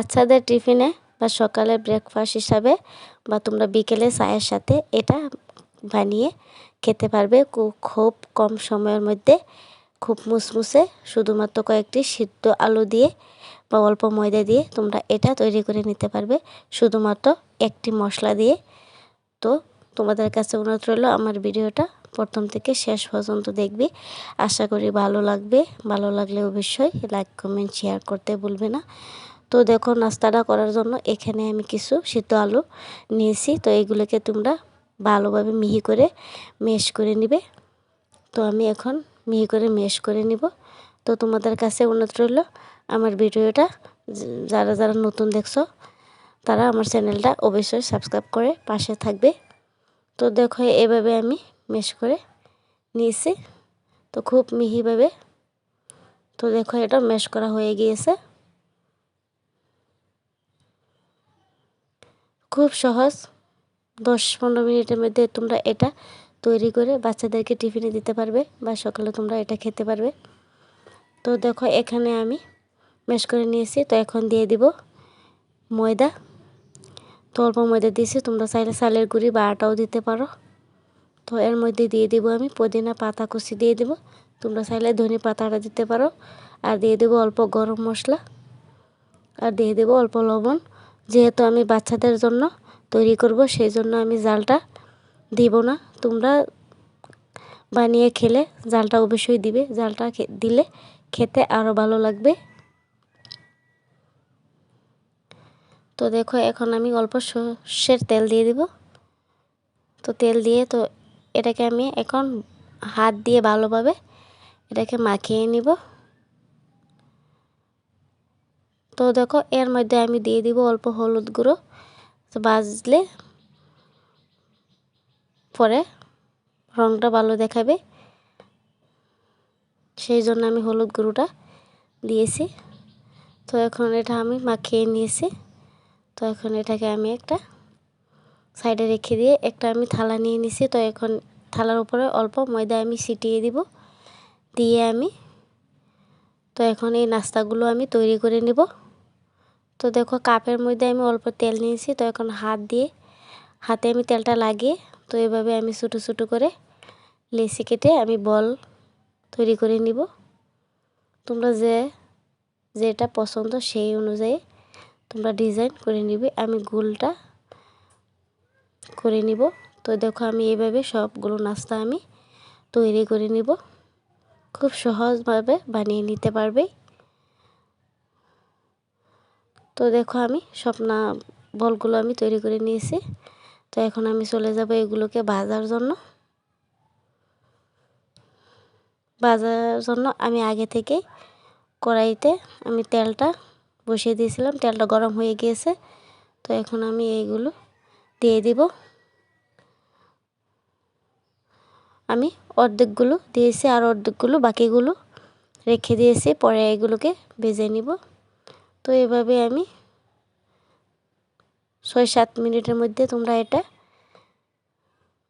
বাচ্চাদের টিফিনে বা সকালে ব্রেকফাস্ট হিসাবে বা তোমরা বিকেলে চায়ের সাথে এটা বানিয়ে খেতে পারবে। খুব কম সময়ের মধ্যে খুব মুসমুসে শুধুমাত্র কয়েকটি সিদ্ধ আলু দিয়ে বা অল্প ময়দা দিয়ে তোমরা এটা তৈরি করে নিতে পারবে। শুধুমাত্র একটি মশলা দিয়ে। তো তোমাদের কাছে অনুরোধ রইল, আমার ভিডিওটা প্রথম থেকে শেষ পর্যন্ত দেখবি। আশা করি ভালো লাগবে। ভালো লাগলে অবশ্যই লাইক কমেন্ট শেয়ার করতে ভুলবে না। তো দেখো নাস্তাটা করার জন্য এখানে আমি কিছু সিদ্ধ আলু নিয়েছি। তো এইগুলোকে তোমরা ভালোভাবে মিহি করে মেশ করে নিবে। তো আমি এখন মিহি করে মেশ করে নিব। তো তোমাদের কাছে অনুরোধ রইল, আমার ভিডিওটা যারা যারা নতুন দেখছ, তারা আমার চ্যানেলটা অবশ্যই সাবস্ক্রাইব করে পাশে থাকবে। তো দেখো এভাবে আমি মেশ করে নিয়েছি। তো খুব মিহিভাবে। তো দেখো এটা মেশ করা হয়ে গিয়েছে। খুব সহজ। দশ পনেরো মিনিটের মধ্যে তোমরা এটা তৈরি করে বাচ্চাদেরকে টিফিনে দিতে পারবে বা সকালে তোমরা এটা খেতে পারবে। তো দেখো, এখানে আমি মেশ করে নিয়েছি। তো এখন দিয়ে দিব ময়দা। তো অল্প ময়দা দিয়েছি। তোমরা চাইলে চালের গুঁড়ি বা আটাও দিতে পারো। তো এর মধ্যে দিয়ে দিব আমি পুদিনা পাতা কুচি দিয়ে দিব। তোমরা চাইলে ধনে পাতাটা দিতে পারো। আর দিয়ে দেবো অল্প গরম মশলা। আর দিয়ে দেবো অল্প লবণ। যেহেতু আমি বাচ্চাদের জন্য তৈরি করব সেই জন্য আমি জালটা দিব না। তোমরা বানিয়ে খেলে, জালটা অবশ্যই দিবে। জালটা দিলে খেতে আরও ভালো লাগবে। তো দেখো, এখন আমি অল্প সর্ষের তেল দিয়ে দিব। তো তেল দিয়ে তো এটাকে আমি এখন হাত দিয়ে ভালোভাবে এটাকে মাখিয়ে নিব। তো দেখো, এর মধ্যে আমি দিয়ে দিব অল্প হলুদ গুঁড়ো। বাজলে পরে রঙটা ভালো দেখাবে। সেই জন্য আমি হলুদ গুঁড়োটা দিয়েছি। তো এখন এটা আমি মাখিয়ে নিয়েছি। তো এখন এটাকে আমি একটা সাইডে রেখে দিয়ে একটা আমি থালা নিয়ে নিছি। তো এখন থালার উপরে অল্প ময়দা আমি ছিটিয়ে দিব। দিয়ে আমি, তো এখন এই নাস্তাগুলো আমি তৈরি করে নেব। তো দেখো কাপের মধ্যে আমি অল্প তেল নিয়েছি, তো এখন হাত দিয়ে, হাতে আমি তেলটা লাগিয়ে, তো এভাবে আমি ছোটো ছোটো করে লেসি কেটে আমি বল তৈরি করে নিব। তোমরা যে, যেটা পছন্দ সেই অনুযায়ী তোমরা ডিজাইন করে নিবে, আমি গোলটা করে নিব। তো দেখো আমি এইভাবে সবগুলো নাস্তা আমি তৈরি করে নিব। খুব সহজভাবে বানিয়ে নিতে পারবে। তো দেখো আমি স্বপ্না বলগুলো আমি তৈরি করে নিয়েছি। তো এখন আমি চলে যাব এগুলোকে ভাজার জন্য। ভাজার জন্য আমি আগে থেকে কড়াইতে আমি তেলটা বসিয়ে দিয়েছিলাম, তেলটা গরম হয়ে গিয়েছে। তো এখন আমি এইগুলো দিয়ে দিব। আমি অর্ধেকগুলো দিয়েছি আর অর্ধেকগুলো বাকিগুলো রেখে দিয়েছি, পরে এগুলোকে ভেজে নিব। তো এভাবে আমি ছয় সাত মিনিটের মধ্যে তোমরা এটা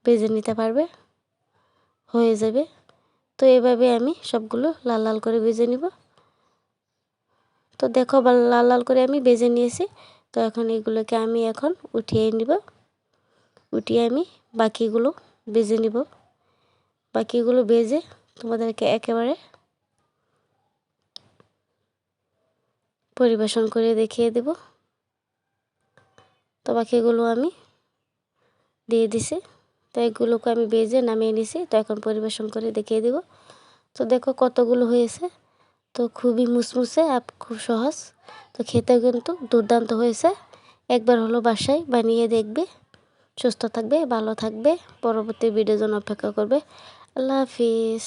ভেজে নিতে পারবে, হয়ে যাবে। তো এভাবে আমি সবগুলো লাল লাল করে ভেজে নিব। তো দেখো লাল লাল করে আমি ভেজে নিয়েছি। তো এখন এগুলোকে আমি এখন উঠিয়ে নিব। উঠিয়ে আমি বাকিগুলো ভেজে নিব। বাকিগুলো ভেজে তোমাদেরকে একেবারে পরিবেশন করে দেখিয়ে দেব। তো বাকিগুলো আমি দিয়ে দিছি। তো এগুলোকে আমি বেজে নামিয়ে নিছি। তো এখন পরিবেশন করে দেখিয়ে দেব। তো দেখো কতগুলো হয়েছে। তো খুবই মুসমুসে আর খুব সহজ। তো খেতে কিন্তু দুর্দান্ত হয়েছে। একবার হলো বাসায় বানিয়ে দেখবে। সুস্থ থাকবে, ভালো থাকবে। পরবর্তী ভিডিওর জন্য অপেক্ষা করবে। আল্লাহ হাফিজ।